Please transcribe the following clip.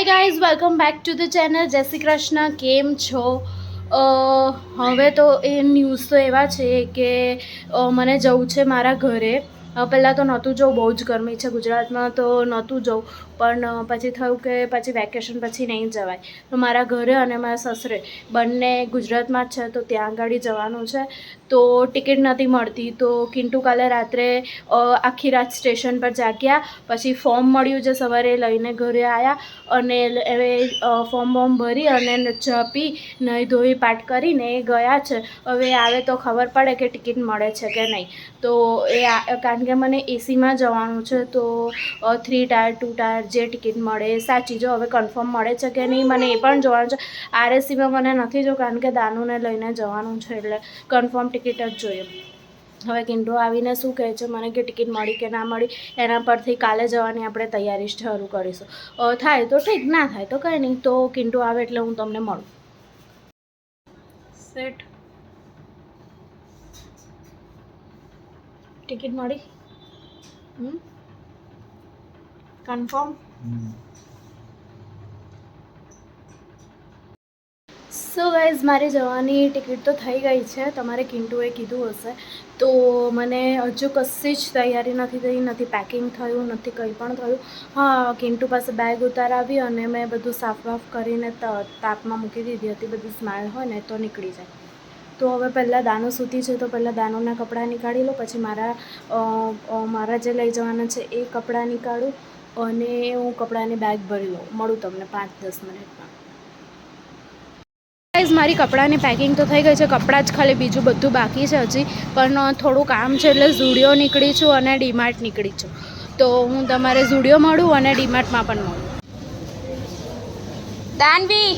Hi guys welcome back to the channel જય શ્રી કૃષ્ણ, કેમ છો? હવે તો એ ન્યૂઝ તો એવા છે કે મને જવું છે મારા ઘરે. પહેલાં તો નહોતું જવું, બહુ જ ગરમી છે ગુજરાતમાં તો નહોતું જવું. પણ પછી થયું કે પછી વેકેશન પછી નહીં જવાય. તો મારા ઘરે અને મારા સસરે બંને ગુજરાતમાં જ છે, તો ત્યાં આગળ જવાનું છે. તો ટિકિટ નથી મળતી. તો કિન્ટુ કાલે રાત્રે આખી રાત સ્ટેશન પર જાગ્યા. પછી ફોર્મ મળ્યું છે સવારે લઈને ઘરે આવ્યા અને હવે ફોર્મ બોર્મ ભરી અને ચપી નહીં ધોઈ પાટ કરીને એ ગયા છે. હવે આવે તો ખબર પડે કે ટિકિટ મળે છે કે નહીં. તો એ આ- કારણ કે મને એસીમાં જવાનું છે, તો થ્રી ટાયર ટુ ટાયર જે ટિકિટ મળે, સાચી જો, હવે કન્ફર્મ મળે છે કે નહીં, મને એ પણ જોવાનું છે. આરએસીમાં મને નથી જો, કારણ કે દાનુને લઈને જવાનું છે, એટલે કન્ફર્મ ટિકિટ જ જોઈએ. હવે કિન્ટુ આવીને શું કહે છે, મને કે ટિકિટ મળી કે ના મળી, એના પરથી કાલે જવાની આપણે તૈયારી શરૂ કરીશું. થાય તો ઠીક, ના થાય તો કંઈ નહીં, તો કિંડો આવે એટલે હું તમને મળું. સેટ ટિકિટ મળી? ಹ್ಞೂ કન્ફર્મ? સો ગાઈઝ મારી જવાની ટિકિટ તો થઈ ગઈ છે. તમારે કિન્ટુએ કીધું હશે. તો મને હજુ કશી જ તૈયારી નથી થઈ, નથી પેકિંગ થયું, નથી કંઈ પણ થયું. હા, કિન્ટુ પાસે બેગ ઉતારાવી અને મેં બધું સાફ વાફ કરીને તાપમાં મૂકી દીધી હતી. બધી સ્માઇલ હોય ને તો નીકળી જાય. તો હવે પહેલાં દાનો સૂતી છે તો પહેલાં દાનોના કપડાં નીકાળી લો, પછી મારા મારા જે લઈ જવાના છે એ કપડાં નીકાળું અને હું કપડાની બેગ ભરી લઉં. મળું તમને પાંચ દસ મિનિટમાં. મારી કપડાની પેકિંગ તો થઈ ગઈ છે. કપડાં જ ખાલી બીજું બધું બાકી છે હજી, પણ થોડું કામ છે એટલે ઝુડિયો નીકળી છું અને ડીમાર્ટ નીકળી છું. તો હું તમારે ઝુડિયો મળું અને ડીમાર્ટમાં પણ મળું. દાનવી!